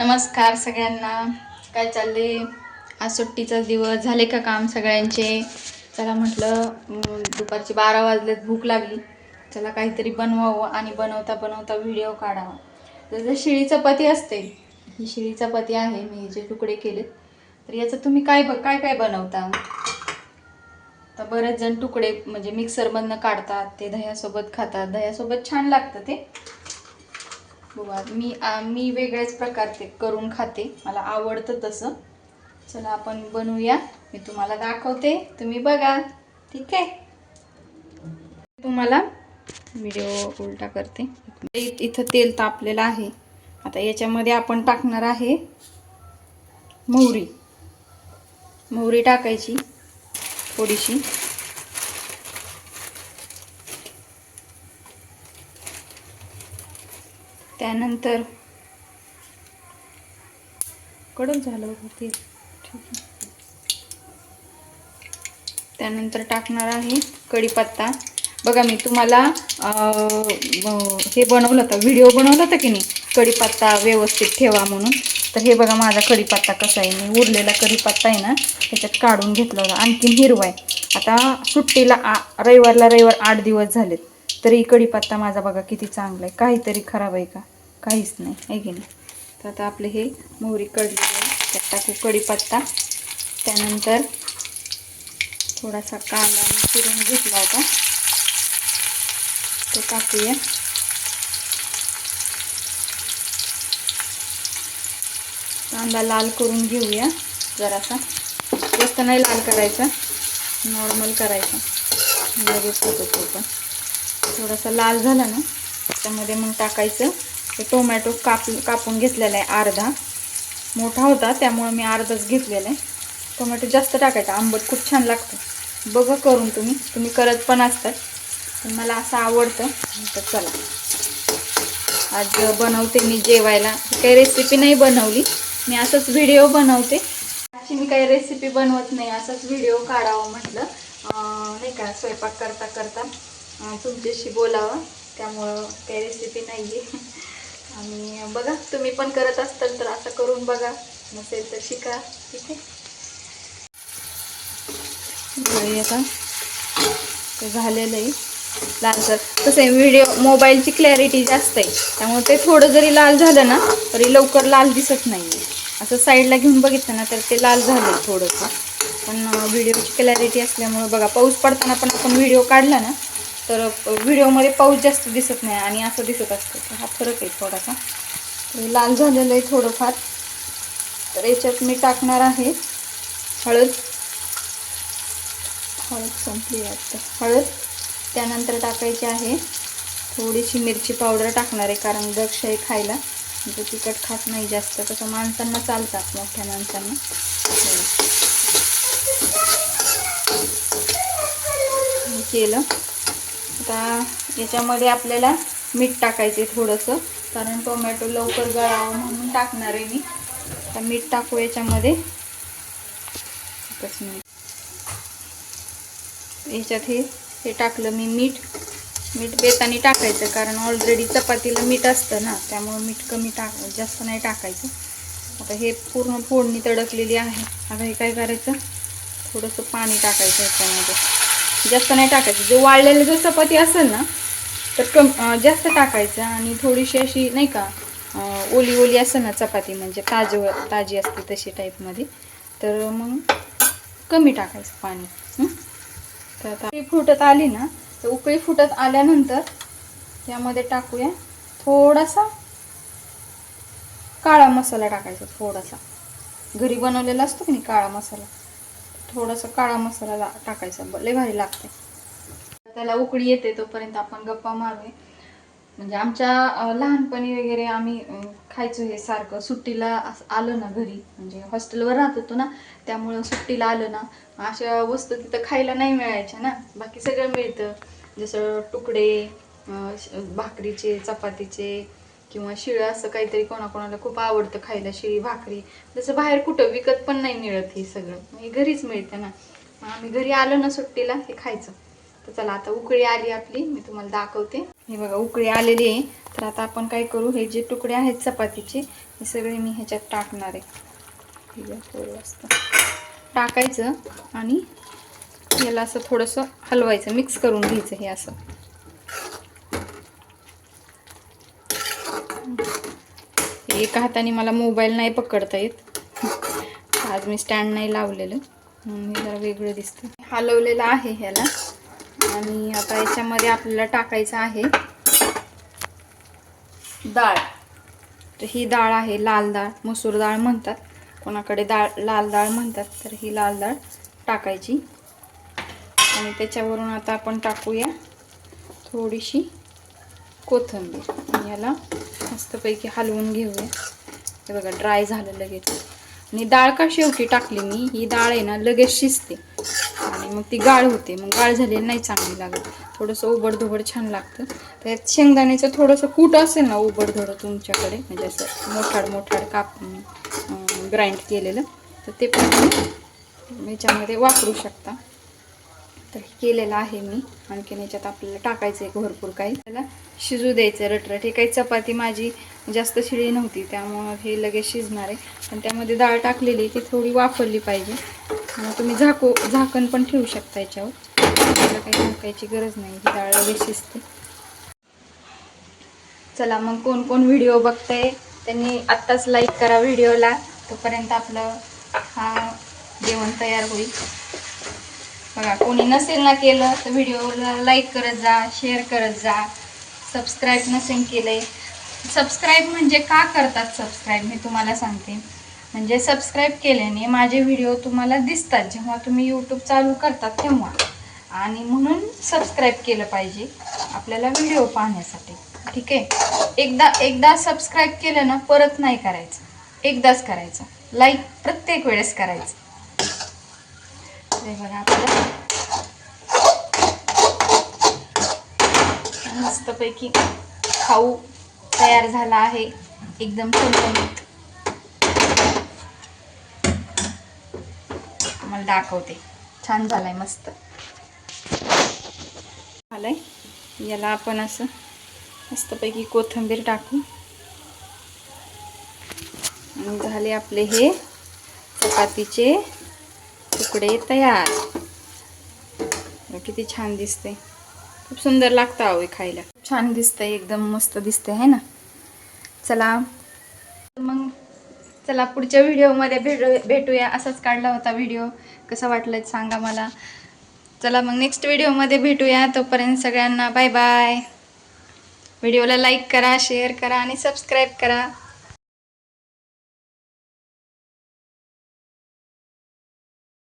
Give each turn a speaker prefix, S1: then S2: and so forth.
S1: नमस्कार सगळ्यांना. काय चालले आज सुट्टीचा दिवस. झाले का काम सगळ्यांचे? चला म्हटलं दुपारचे बारा वाजलेत भूक लागली. चला काहीतरी बनवावं आणि बनवता बनवता व्हिडिओ काढावा. जसं शिळी चपाती असते ही शिळी चपाती आहे मी जे तुकडे केलेत. तर याचं तुम्ही काय ब काय काय बनवता? तर बरेच जण तुकडे म्हणजे मिक्सरमधनं काढतात ते दह्यासोबत खातात. दह्यासोबत छान लागतं ते. बघा मी आ- मी वेगळ्याच प्रकारचे करून खाते. मला आवडतं तसं. चला आपण बनवूया. मी तुम्हाला दाखवते. तुम्ही बघा. ठीक आहे? तुम्हाला व्हिडिओ उलटा करते. इथं तेल तापलेलं आहे. आता याच्यामध्ये आपण टाकणार आहे मोहरी. मोहरी टाकायची थोडीशी. त्यानंतर कडक झालं होतं तेल. ठीक आहे त्यानंतर टाकणार आहे कढीपत्ता. बघा मी तुम्हाला हे बनवलं होतं व्हिडिओ बनवला होता की नाही? कढीपत्ता व्यवस्थित ठेवा म्हणून. तर हे बघा माझा कढीपत्ता कसा आहे. मी उरलेला कढीपत्ता आहे ना त्याच्यात काढून घेतला होता. आणखीन हिरवा आहे. आता सुट्टीला आ रविवारला रविवार आठ दिवस झालेत. तरी कढीपत्ता माझा बघा किती चांगला आहे. काहीतरी खराब आहे का? काहीच नाही आहे की नाही? तर आता आपले हे मोहरी कडली त्यात टाकू कढीपत्ता. त्यानंतर थोडासा कांदा मी चिरून घेतला होता. तो टाकूया. कांदा लाल करून घेऊया जरासा. जास्त नाही लाल करायचा नॉर्मल करायचा. लगेच होतो तो पण. थोडासा लाल झाला ना त्याच्यामध्ये मग टाकायचं. टोमॅटो काप कापून घेतलेला आहे अर्धा. मोठा होता त्यामुळे मी अर्धाच घेतलेला आहे. टोमॅटो जास्त टाकायचा आंबट खूप छान लागतं. बघा करून तुम्ही तुम्ही करत पण असतात पण मला असं आवडतं. तर चला. आज बनवते मी जेवायला. काही रेसिपी नाही बनवली. मी असंच व्हिडिओ बनवते. अशी मी काही रेसिपी बनवत नाही असंच व्हिडिओ काढावं म्हटलं. नाही का स्वयंपाक करता करता तुमच्याशी बोलावं. त्यामुळं काही रेसिपी नाही आहे आणि बघा तुम्ही पण करत असताल तर असं करून बघा. नसेल तर शिका ठीक आहे? आता. ते झालेलं आहे. लालसर तसं आहे व्हिडिओ मोबाईलची क्लॅरिटी जास्त आहे. त्यामुळे ते थोडं जरी लाल झालं ना तरी लवकर लाल दिसत नाही असं साईडला घेऊन बघितलं ना तर ते लाल झालं थोडंसं. पण व्हिडिओची क्लॅरिटी असल्यामुळे बघा पाऊस पडताना पण आपण व्हिडिओ काढला ना तर व्हिडिओमध्ये पाऊस जास्त दिसत नाही आणि असं दिसत असतं. तर हा फरक आहे थोडासा. लाल झालेलं आहे थोडंफार. तर याच्यात मी टाकणार आहे हळद. हळद संपली वाटतं हळद त्यानंतर टाकायची आहे. थोडीशी मिरची पावडर टाकणार आहे कारण दक्ष आहे खायला. म्हणजे तिखट खात नाही जास्त. तसं माणसांना चालतात मोठ्या माणसांना. केलं. आता याच्यामध्ये आपल्याला मीठ टाकायचे थोडंसं. कारण टोमॅटो लवकर गळावं म्हणून टाकणार आहे मी. आता मीठ टाकू याच्यामध्ये. एकच मिनिट. याच्यात हे हे टाकलं मी मीठ. मीठ बेतानी टाकायचं कारण ऑलरेडी चपातीला मीठ असतं ना त्यामुळं मीठ कमी टाक जास्त नाही टाकायचं. आता हे पूर्ण फोडणी तडकलेली आहे. आता हे काय करायचं? थोडंसं पाणी टाकायचं याच्यामध्ये. जास्त नाही टाकायचं. जे वाळलेलं जर चपाती असेल ना तर कम जास्त टाकायचं आणि थोडीशी अशी नाही का ओली ओली असेल ना चपाती म्हणजे ताजी ताजी असते तशी टाईपमध्ये तर मग कमी टाकायचं पाणी. तर आता फुटत आली ना तर उकळी फुटत आल्यानंतर त्यामध्ये टाकूया थोडासा काळा मसाला टाकायचा थोडासा. घरी बनवलेला असतो की नाही काळा मसाला? थोडासा काळा मसाला ला- टाकायचा. भले लय भारी लागते. त्याला उकळी येते तोपर्यंत आपण गप्पा मारूया. म्हणजे आमच्या लहानपणी वगैरे आम्ही खायचो हे सारखं. सुट्टीला असं आलं ना घरी. म्हणजे हॉस्टेलवर राहत होतो ना त्यामुळं सुट्टीला आलं ना. अशा वस्तू तिथं खायला नाही मिळायच्या ना. बाकी सगळं मिळतं. जसं तुकडे भाकरीचे चपातीचे किंवा शिळं असं काहीतरी कोणाकोणाला खूप आवडतं खायला शिळी भाकरी. जसं बाहेर कुठं विकत पण नाही मिळत हे सगळं. हे घरीच मिळतं ना. मग आम्ही घरी आलो ना सुट्टीला हे खायचं. तर चला आता उकळी आली आपली मी तुम्हाला दाखवते. हे बघा उकळी आलेली आहे. तर आता आपण काय करू हे जे तुकडे आहेत चपातीचे हे सगळे मी ह्याच्यात टाकणार आहे. टाकायचं आणि याला असं थोडंसं हलवायचं मिक्स करून घ्यायचं हे असं. एका हाताने मला मोबाईल नाही पकडता येत. आज मी स्टँड नाही लावलेलं. म्हणून हे जरा वेगळं दिसतं हलवलेलं आहे ह्याला. आणि आता याच्यामध्ये आपल्याला टाकायचं आहे. डाळ. तर ही डाळ आहे लाल डाळ. मसूर डाळ म्हणतात. कोणाकडे डाळ लाल डाळ म्हणतात तर ही लाल डाळ टाकायची. आणि त्याच्यावरून आता आपण टाकूया थोडीशी कोथिंबीर. आणि याला मस्तपैकी हलवून घेऊया. हे बघा ड्राय झालं लगेच. आणि डाळ का शेवटी टाकली मी? ही डाळ आहे ना लगेच शिजते. आणि मग ती गाळ होते. मग गाळ झालेली नाही चांगली लागत. थोडंसं उबडधोबड छान लागतं. त्यात शेंगदाण्याचं थोडंसं कूट असेल ना उबडधोडं तुमच्याकडे म्हणजे असं मोठाड मोठाड काप ग्राइंड केलेलं तर ते पण तुम्ही याच्यामध्ये वापरू शकता. तर केलेलं आहे मी. आणखीन याच्यात आपल्याला टाकायचं आहे भरपूर काही. त्याला शिजू द्यायचं रटरट. हे काही चपाती माझी जास्त शिळी नव्हती त्यामुळं हे लगेच शिजणार आहे. पण त्यामध्ये डाळ टाकलेली ती थोडी वापरली पाहिजे. मग तुम्ही झाकू झाकण पण ठेवू शकता याच्यावर. त्याला काही झाकायची गरज नाही ही डाळ लगेच शिजते. चला मग कोण कोण व्हिडिओ बघताय त्यांनी आत्ताच लाईक करा व्हिडिओला. तोपर्यंत आपलं हा जेवण तयार होईल. बघा कोणी नसेल ना केलं तर व्हिडिओला लाईक करत जा शेअर करत जा. सबस्क्राईब नसेल आहे सबस्क्राईब म्हणजे का करतात सबस्क्राईब मी तुम्हाला सांगते. म्हणजे सबस्क्राईब केल्याने माझे व्हिडिओ तुम्हाला दिसतात. जेव्हा तुम्ही यूट्यूब चालू करतात तेव्हा. आणि म्हणून सबस्क्राईब केलं पाहिजे आपल्याला व्हिडिओ पाहण्यासाठी. ठीक आहे? एकदा एकदा सबस्क्राईब केलं ना परत नाही करायचं. एकदाच करायचं. लाईक प्रत्येक वेळेस करायचं. बघा आपलं मस्तपैकी खाऊ तयार झाला आहे. एकदम चमचमीत. मला दाखवते. छान झालाय मस्त. झालंय. याला आपण असं मस्तपैकी कोथिंबीर टाकू. आणि झाले आपले हे चपातीचे तुकडे तयार. किती छान दिसते खूप सुंदर लागतं आवय खायला. छान दिसतंय एकदम मस्त दिसतंय है ना? चला. मग चला पुढच्या व्हिडिओमध्ये भेटू भेटूया. असाच काढला होता व्हिडिओ. कसा वाटलं सांगा मला. चला मग नेक्स्ट व्हिडिओमध्ये भेटूया. तोपर्यंत सगळ्यांना बाय बाय व्हिडिओला लाईक करा शेअर करा आणि सबस्क्राईब करा.